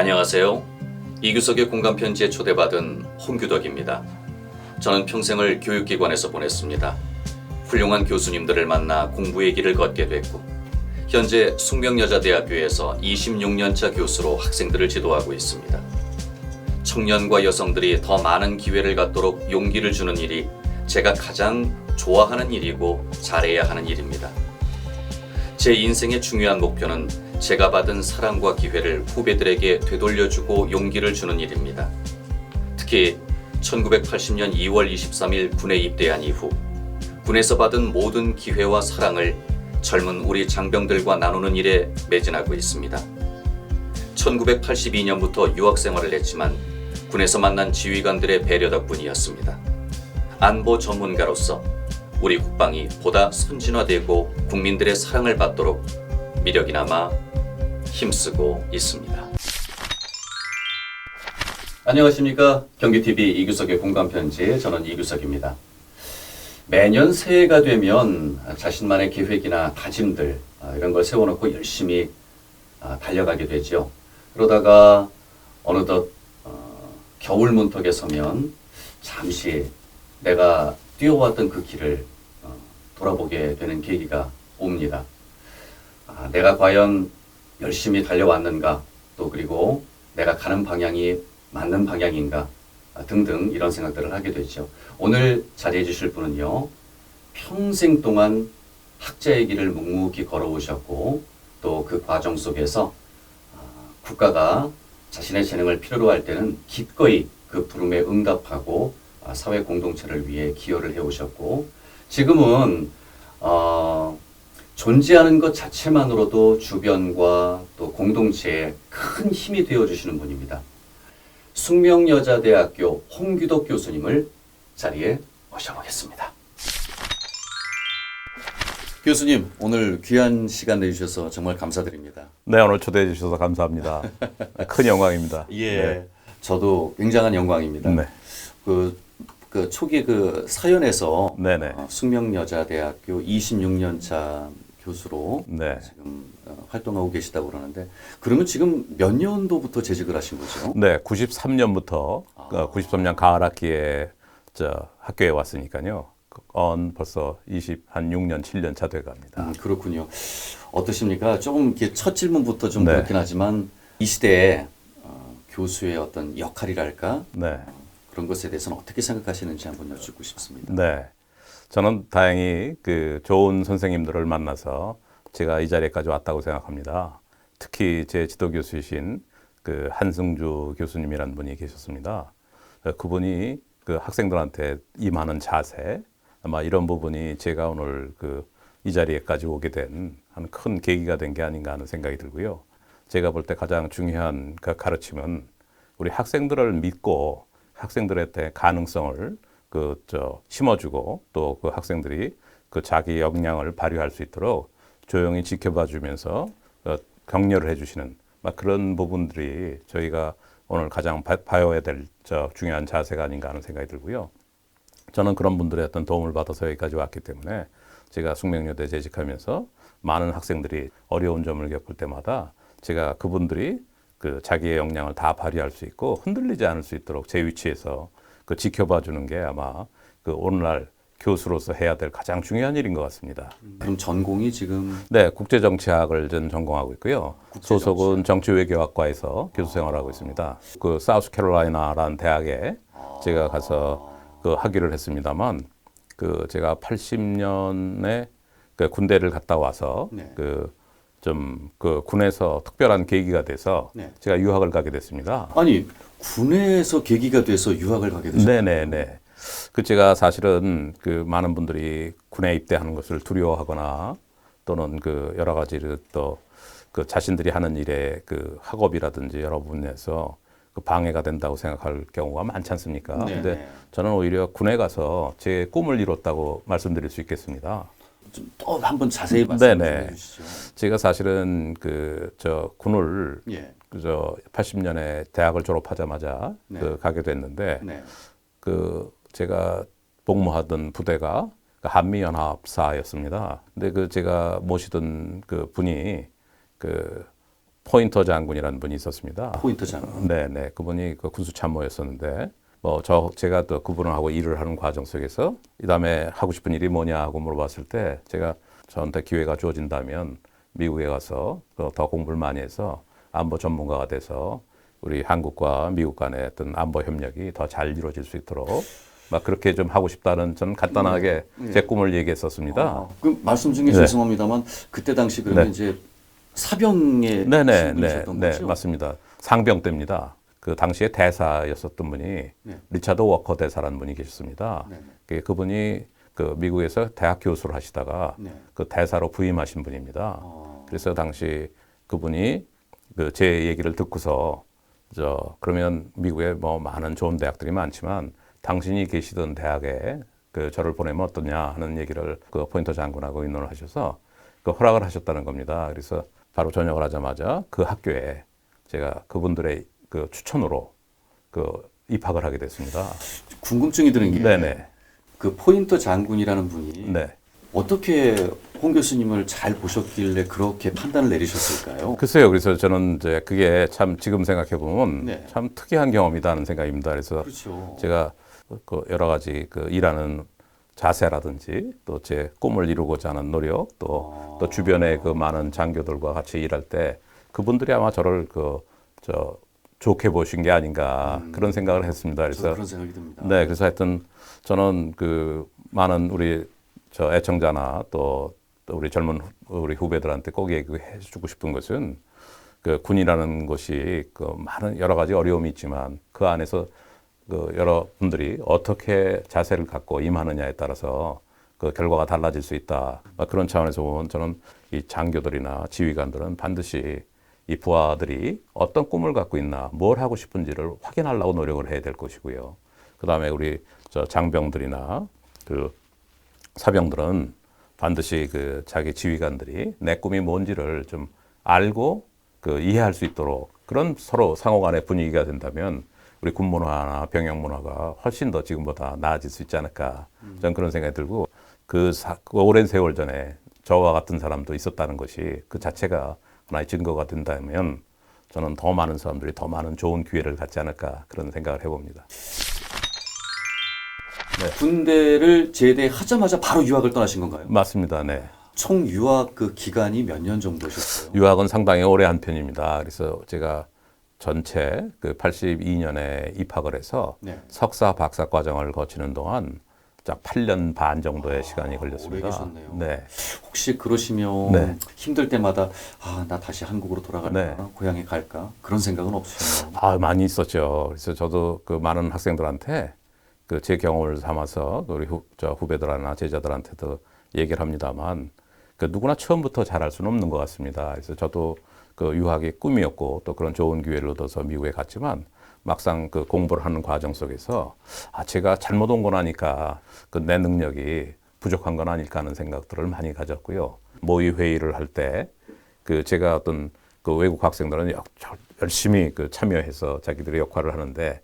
안녕하세요. 이규석의 공감 편지에 초대받은 홍규덕입니다. 저는 평생을 교육기관에서 보냈습니다. 훌륭한 교수님들을 만나 공부의 길을 걷게 됐고, 현재 숙명여자대학교에서 26년차 교수로 학생들을 지도하고 있습니다. 청년과 여성들이 더 많은 기회를 갖도록 용기를 주는 일이 제가 가장 좋아하는 일이고 잘해야 하는 일입니다. 제 인생의 중요한 목표는 제가 받은 사랑과 기회를 후배들에게 되돌려주고 용기를 주는 일입니다. 특히 1980년 2월 23일 군에 입대한 이후 군에서 받은 모든 기회와 사랑을 젊은 우리 장병들과 나누는 일에 매진하고 있습니다. 1982년부터 유학 생활을 했지만 군에서 만난 지휘관들의 배려 덕분이었습니다. 안보 전문가로서 우리 국방이 보다 선진화되고 국민들의 사랑을 받도록 미력이 남아 힘쓰고 있습니다. 안녕하십니까 경기TV 이규석의 공감편지 저는 이규석입니다. 매년 새해가 되면 자신만의 계획이나 다짐들 아, 이런 걸 세워놓고 열심히 아, 달려가게 되죠. 그러다가 어느덧 어, 겨울 문턱에 서면 잠시 내가 뛰어왔던 그 길을 어, 돌아보게 되는 계기가 옵니다. 아, 내가 과연 열심히 달려왔는가 또 그리고 내가 가는 방향이 맞는 방향인가 아, 등등 이런 생각들을 하게 되죠. 오늘 자리해 주실 분은요. 평생 동안 학자의 길을 묵묵히 걸어오셨고 또 그 과정 속에서 아, 국가가 자신의 재능을 필요로 할 때는 기꺼이 그 부름에 응답하고 아, 사회 공동체를 위해 기여를 해오셨고 지금은 어, 존재하는 것 자체만으로도 주변과 또 공동체에 큰 힘이 되어 주시는 분입니다. 숙명여자대학교 홍규덕 교수님을 자리에 모셔보겠습니다. 교수님, 오늘 귀한 시간 내주셔서 정말 감사드립니다. 네, 오늘 초대해 주셔서 감사합니다. 큰 영광입니다. 예, 네. 저도 굉장한 영광입니다. 네. 그, 그 초기 그 사연에서 네네. 어, 숙명여자대학교 26년 차 교수로 네. 지금 어, 활동하고 계시다고 그러는데 그러면 지금 몇 년도부터 재직을 하신 거죠? 네, 93년부터 아. 93년 가을 학기에 저 학교에 왔으니까요. 언 벌써 20, 한 6년, 7년 차 돼 갑니다. 음, 그렇군요. 어떠십니까? 조금 이렇게 첫 질문부터 좀 네. 그렇긴 하지만 이 시대에 어, 교수의 어떤 역할이랄까 네. 그런 것에 대해서는 어떻게 생각하시는지 한번 여쭙고 싶습니다. 네. 저는 다행히 그 좋은 선생님들을 만나서 제가 이 자리에까지 왔다고 생각합니다. 특히 제 지도 교수이신 그 한승주 교수님이라는 분이 계셨습니다. 어, 그분이 그 학생들한테 임하는 자세, 아마 이런 부분이 제가 오늘 그 이 자리에까지 오게 된 한 큰 계기가 된 게 아닌가 하는 생각이 들고요. 제가 볼 때 가장 중요한 그 가르침은 우리 학생들을 믿고 학생들한테 가능성을 그 저 심어주고 또 그 학생들이 그 자기 역량을 발휘할 수 있도록 조용히 지켜봐 주면서 어, 격려를 해주시는 막 그런 부분들이 저희가 오늘 가장 봐, 봐야 될 저 중요한 자세가 아닌가 하는 생각이 들고요. 저는 그런 분들의 어떤 도움을 받아서 여기까지 왔기 때문에 제가 숙명여대 재직하면서 많은 학생들이 어려운 점을 겪을 때마다 제가 그분들이 그 자기의 역량을 다 발휘할 수 있고 흔들리지 않을 수 있도록 제 위치에서 그 지켜봐 주는 게 아마 그 오늘날 교수로서 해야 될 가장 중요한 일인 것 같습니다. 그럼 전공이 지금 네, 국제정치학을 전 전공하고 있고요. 소속은 정치외교학과에서 교수 생활하고 있습니다. 그 사우스캐롤라이나라는 대학에 제가 가서 그 학위를 했습니다만 그 제가 80년에 그 군대를 갔다 와서 네. 그 좀 그 군에서 특별한 계기가 돼서 네. 제가 유학을 가게 됐습니다. 아니 군에서 계기가 돼서 유학을 가게 되셨어요. 네네네. 그 제가 사실은 그 많은 분들이 군에 입대하는 것을 두려워하거나 또는 그 여러 가지를 또그 자신들이 하는 일에 그 학업이라든지 여러 부분에서 그 방해가 된다고 생각할 경우가 많지 않습니까? 네네. 근데 저는 오히려 군에 가서 제 꿈을 이뤘다고 말씀드릴 수 있겠습니다. 좀또 한번 자세히 말씀해 네네. 주시죠. 제가 사실은 그 저 군을 예. 그저 80년에 대학을 졸업하자마자 네. 그 가게 됐는데 네. 그 제가 복무하던 부대가 그 한미연합사였습니다. 근데 그 제가 모시던 그 분이 그 포인터 장군이라는 분이 있었습니다. 포인트 장군. 네, 네. 그분이 그 군수 참모였었는데 뭐 저 제가 또 그분하고 일을 하는 과정 속에서 이다음에 하고 싶은 일이 뭐냐 하고 물어봤을 때 제가 저한테 기회가 주어진다면 미국에 가서 그더 공부를 많이 해서 안보 전문가가 돼서 우리 한국과 미국 간의 어떤 안보 협력이 더 잘 이루어질 수 있도록 막 그렇게 좀 하고 싶다는 저는 간단하게 제 꿈을 얘기했었습니다. 아, 그 말씀 중에 네. 죄송합니다,만 그때 당시 그러면 네. 이제 사병의 네네, 네, 신분이셨던 네, 거죠? 맞습니다. 상병 때입니다. 그 당시에 대사였었던 분이 네. 리차드 워커 대사라는 분이 계셨습니다. 네. 그 그분이 그 미국에서 대학 교수를 하시다가 네. 그 대사로 부임하신 분입니다. 아, 그래서 당시 그분이 그 제 얘기를 듣고서 저 그러면 미국에 뭐 많은 좋은 대학들이 많지만 당신이 계시던 대학에 그 저를 보내면 어떠냐 하는 얘기를 그 포인터 장군하고 의논을 하셔서 그 허락을 하셨다는 겁니다. 그래서 바로 전역을 하자마자 그 학교에 제가 그분들의 그 추천으로 그 입학을 하게 됐습니다. 궁금증이 드는 게 네네. 그 포인터 장군이라는 분이 네. 어떻게 홍 교수님을 잘 보셨길래 그렇게 판단을 내리셨을까요? 글쎄요. 그래서 저는 이제 그게 참 지금 생각해 보면 네. 참 특이한 경험이다는 생각입니다. 그래서 그렇죠. 제가 그 여러 가지 그 일하는 자세라든지 또 제 꿈을 이루고자 하는 노력 또, 또 주변의 그 많은 장교들과 같이 일할 때 그분들이 아마 저를 그저 좋게 보신 게 아닌가 그런 생각을 했습니다. 그래서 그런 생각이 듭니다. 네, 그래서 하여튼 저는 그 많은 우리 저 애청자나 또, 또 우리 젊은 후- 우리 후배들한테 꼭 얘기해 주고 싶은 것은 그 군이라는 것이 그 많은 여러 가지 어려움이 있지만 그 안에서 그 여러분들이 어떻게 자세를 갖고 임하느냐에 따라서 그 결과가 달라질 수 있다. 막 그런 차원에서 보면 저는 이 장교들이나 지휘관들은 반드시 이 부하들이 어떤 꿈을 갖고 있나, 뭘 하고 싶은지를 확인하려고 노력을 해야 될 것이고요. 그 다음에 우리 저 장병들이나 그 사병들은 반드시 그 자기 지휘관들이 내 꿈이 뭔지를 좀 알고 그 이해할 수 있도록 그런 서로 상호 간의 분위기가 된다면 우리 군 문화나 병영 문화가 훨씬 더 지금보다 나아질 수 있지 않을까 저는 그런 생각이 들고 그, 사, 그 오랜 세월 전에 저와 같은 사람도 있었다는 것이 그 자체가 하나의 증거가 된다면 저는 더 많은 사람들이 더 많은 좋은 기회를 갖지 않을까 그런 생각을 해봅니다. 군대를 제대하자마자 바로 유학을 떠나신 건가요? 맞습니다. 네. 총 유학 그 기간이 몇 년 정도셨어요? 유학은 상당히 오래 한 편입니다. 그래서 제가 전체 그 82년에 입학을 해서 네. 석사 박사 과정을 거치는 동안 딱 8년 반 정도의 시간이 걸렸습니다. 계셨네요. 네. 혹시 그러시면 네. 힘들 때마다 아 나 다시 한국으로 돌아갈까 네. 고향에 갈까 그런 생각은 없으셨나요? 아, 많이 있었죠. 그래서 저도 그 많은 학생들한테 그 제 경험을 삼아서 우리 후, 저 후배들이나 제자들한테도 얘기를 합니다만 그 누구나 처음부터 잘할 수는 없는 것 같습니다. 그래서 저도 그 유학이 꿈이었고 또 그런 좋은 기회를 얻어서 미국에 갔지만 막상 그 공부를 하는 과정 속에서 아 제가 잘못 온 건 아니까 그 내 능력이 부족한 건 아닐까 하는 생각들을 많이 가졌고요. 모의 회의를 할 때 그 제가 어떤 그 외국 학생들은 역- 저- 열심히 그 참여해서 자기들의 역할을 하는데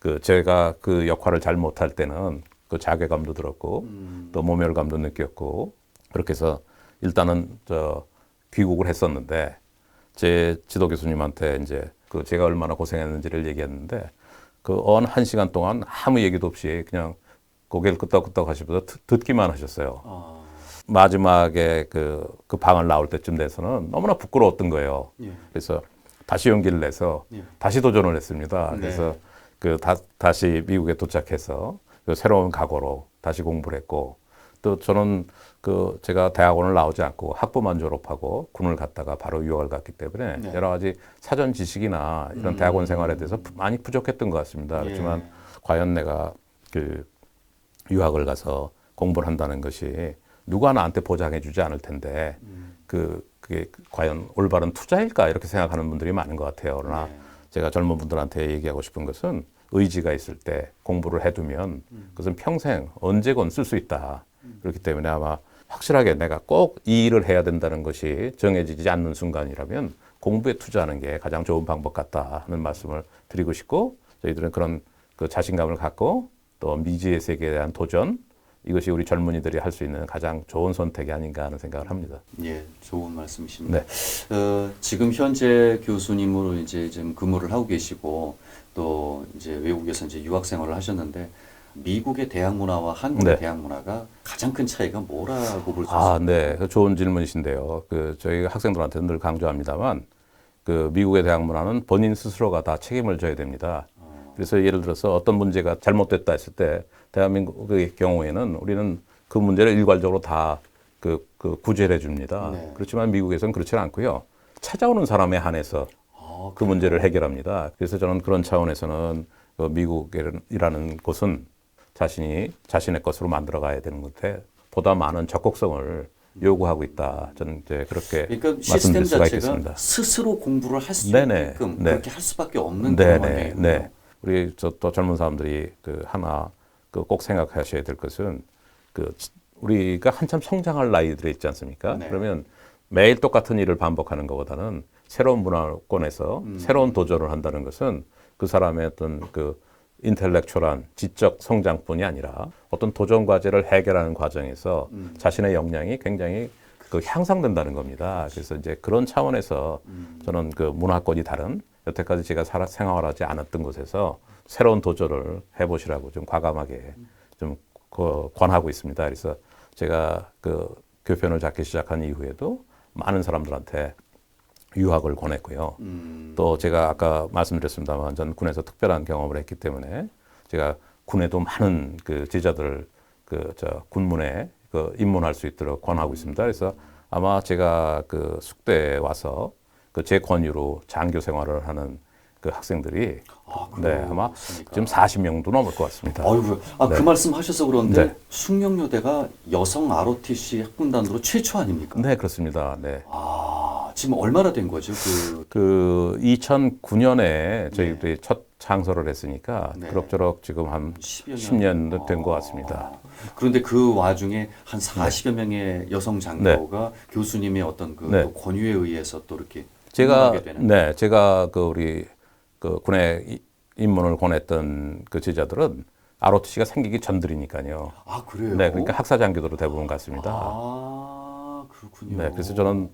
그 제가 그 역할을 잘 못할 때는 그 자괴감도 들었고 또 모멸감도 느꼈고 그렇게 해서 일단은 저 귀국을 했었는데 제 지도 교수님한테 이제 그 제가 얼마나 고생했는지를 얘기했는데 그 어느 한 시간 동안 아무 얘기도 없이 그냥 고개를 끄덕끄덕 하시면서 듣- 듣기만 하셨어요. 아, 마지막에 그, 그 방을 나올 때쯤 돼서는 너무나 부끄러웠던 거예요. 예. 그래서 다시 용기를 내서 예. 다시 도전을 했습니다. 네. 그래서 그 다, 다시 미국에 도착해서 그 새로운 각오로 다시 공부를 했고 또 저는 그 제가 대학원을 나오지 않고 학부만 졸업하고 군을 갔다가 바로 유학을 갔기 때문에 네. 여러 가지 사전 지식이나 이런 대학원 생활에 대해서 부- 많이 부족했던 것 같습니다. 예. 그렇지만 과연 내가 그 유학을 가서 공부를 한다는 것이 누가 나한테 보장해 주지 않을 텐데 그 그게 과연 올바른 투자일까 이렇게 생각하는 분들이 많은 것 같아요. 그러나 네. 제가 젊은 분들한테 얘기하고 싶은 것은 의지가 있을 때 공부를 해두면 그것은 평생 언제건 쓸 수 있다. 그렇기 때문에 아마 확실하게 내가 꼭 이 일을 해야 된다는 것이 정해지지 않는 순간이라면 공부에 투자하는 게 가장 좋은 방법 같다 하는 말씀을 드리고 싶고 저희들은 그런 그 자신감을 갖고 또 미지의 세계에 대한 도전 이것이 우리 젊은이들이 할 수 있는 가장 좋은 선택이 아닌가 하는 생각을 합니다. 예, 좋은 말씀이십니다. 어, 지금 현재 교수님으로 이제 좀 근무를 하고 계시고 또 이제 외국에서 이제 유학 생활을 하셨는데 미국의 대학 문화와 한국의 네. 대학 문화가 가장 큰 차이가 뭐라고 볼수 아, 있습니까? 네. 그 좋은 질문이신데요. 그 저희 학생들한테 늘 강조합니다만 그 미국의 대학 문화는 본인 스스로가 다 책임을 져야 됩니다. 그래서 예를 들어서 어떤 문제가 잘못됐다 했을 때 대한민국의 경우에는 우리는 그 문제를 일괄적으로 다 그, 그 구제를 해줍니다. 네. 그렇지만 미국에서는 그렇지 않고요. 찾아오는 사람에 한해서 아, 그 문제를 해결합니다. 그래서 저는 그런 차원에서는 그 미국이라는 곳은 자신이 자신의 것으로 만들어 가야 되는 것에 보다 많은 적극성을 요구하고 있다. 저는 이제 그렇게 그러니까 시스템 말씀드릴 수가 자체가 있겠습니다. 스스로 공부를 할 수. 있게끔 네. 그렇게 할 수밖에 없는 네, 네, 환경이군요. 네. 우리 저 또 젊은 사람들이 그 하나 그 꼭 생각하셔야 될 것은 그 우리가 한참 성장할 나이들에 있지 않습니까? 네. 그러면 매일 똑같은 일을 반복하는 것보다는 새로운 문화권에서 음. 새로운 도전을 한다는 것은 그 사람의 어떤 그 인텔렉츄얼한 지적 성장뿐이 아니라 어떤 도전 과제를 해결하는 과정에서 음. 자신의 역량이 굉장히 그 향상된다는 겁니다. 그래서 이제 그런 차원에서 음. 저는 그 문화권이 다른 여태까지 제가 살아 생활하지 않았던 곳에서 새로운 도전을 해보시라고 좀 과감하게 좀 그 권하고 있습니다. 그래서 제가 그 교편을 잡기 시작한 이후에도 많은 사람들한테 유학을 권했고요. 음, 또 제가 아까 말씀드렸습니다만 전 군에서 특별한 경험을 했기 때문에 제가 군에도 많은 그 제자들 그저 군문에 그 입문할 수 있도록 권하고 있습니다. 그래서 아마 제가 그 숙대에 와서 그 제 권유로 장교 생활을 하는 그 학생들이 아, 네 아마 그렇습니까? 지금 40명도 넘을 것 같습니다. 어이구, 아, 그 네. 말씀 하셔서 그런데 네. 숙명여대가 여성 ROTC 학군단으로 최초 아닙니까? 네 그렇습니다. 네. 아, 지금 얼마나 된 거죠? 그 그 2009년에 저희들이 첫 창설을 했으니까 네. 그럭저럭 지금 한 10여 년. 10년 된것 같습니다. 아, 그런데 그 와중에 한 40여 명의 여성 장교가 교수님의 어떤 그 네. 또 권유에 의해서 또 이렇게 제가 네 제가 그 우리 그 군에 이- 입문을 권했던 그 제자들은 ROTC가 생기기 전들이니까요. 아, 그래요? 네, 그러니까 학사 장교들로 대부분 갔습니다. 아, 그렇군요. 네, 그래서 저는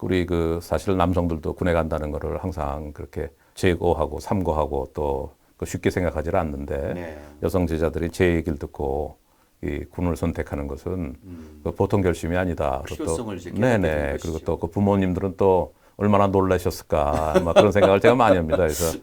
우리 그 사실 남성들도 군에 간다는 거를 항상 그렇게 제거하고 삼고하고 또그 쉽게 생각하지 않는데 네. 여성 제자들이 제 얘기를 듣고 이 군을 선택하는 것은 음. 그 보통 결심이 아니다. 필요성을 깨닫게 네네. 그리고. 또 그 부모님들은 또 얼마나 놀라셨을까 막 그런 생각을 제가 많이 합니다. 그래서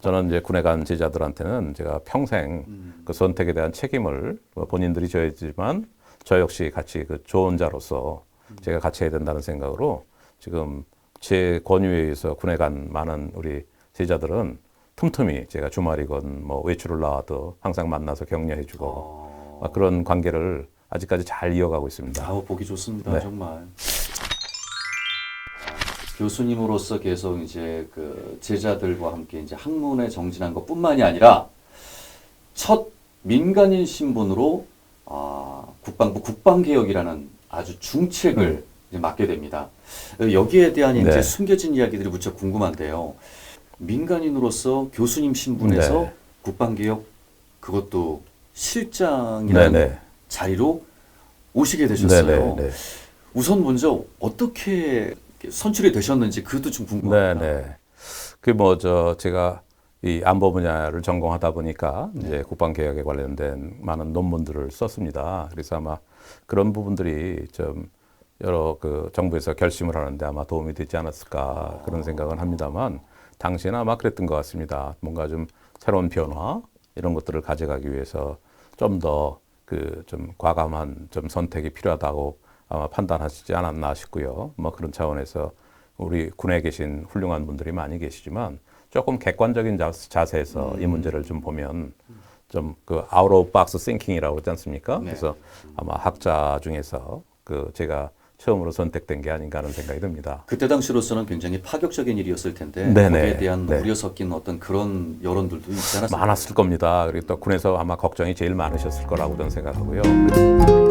저는 이제 군에 간 제자들한테는 제가 평생 음. 그 선택에 대한 책임을 뭐 본인들이 져야지만 저 역시 같이 그 조언자로서 음. 제가 같이 해야 된다는 생각으로 지금 제 권유에 의해서 군에 간 많은 우리 제자들은 틈틈이 제가 주말이건 뭐 외출을 나와도 항상 만나서 격려해주고 어. 막 그런 관계를 아직까지 잘 이어가고 있습니다. 아우 보기 좋습니다 네. 정말 교수님으로서 계속 이제 그 제자들과 함께 이제 학문에 정진한 것 뿐만이 아니라 첫 민간인 신분으로 아, 국방부 국방개혁이라는 아주 중책을 이제 맡게 됩니다. 여기에 대한 이제 네. 숨겨진 이야기들이 무척 궁금한데요. 민간인으로서 교수님 신분에서 네. 국방개혁 그것도 실장이라는 네네. 자리로 오시게 되셨어요. 네네. 우선 먼저 어떻게 선출이 되셨는지 그것도 좀 궁금합니다. 네네. 그뭐 저 제가 이 안보 분야를 전공하다 보니까 네. 이제 국방 개혁에 관련된 많은 논문들을 썼습니다. 그래서 아마 그런 부분들이 좀 여러 그 정부에서 결심을 하는데 아마 도움이 되지 않았을까 그런 생각은 합니다만 당시에는 아마 그랬던 것 같습니다. 뭔가 좀 새로운 변화 이런 것들을 가져가기 위해서 좀 더 그 좀 과감한 좀 선택이 필요하다고 아마 판단하시지 않았나 싶고요. 뭐 그런 차원에서 우리 군에 계신 훌륭한 분들이 많이 계시지만 조금 객관적인 자, 자세에서 이 문제를 좀 보면 좀 그 아웃 오브 박스 싱킹이라고 그러지 않습니까? 네. 그래서 아마 학자 중에서 그 제가 처음으로 선택된 게 아닌가 하는 생각이 듭니다. 그때 당시로서는 굉장히 파격적인 일이었을 텐데 네네. 거기에 대한 네. 우려 섞인 어떤 그런 여론들도 있지 않았습니까? 많았을 겁니다. 그리고 또 군에서 아마 걱정이 제일 많으셨을 거라고 저는 생각하고요.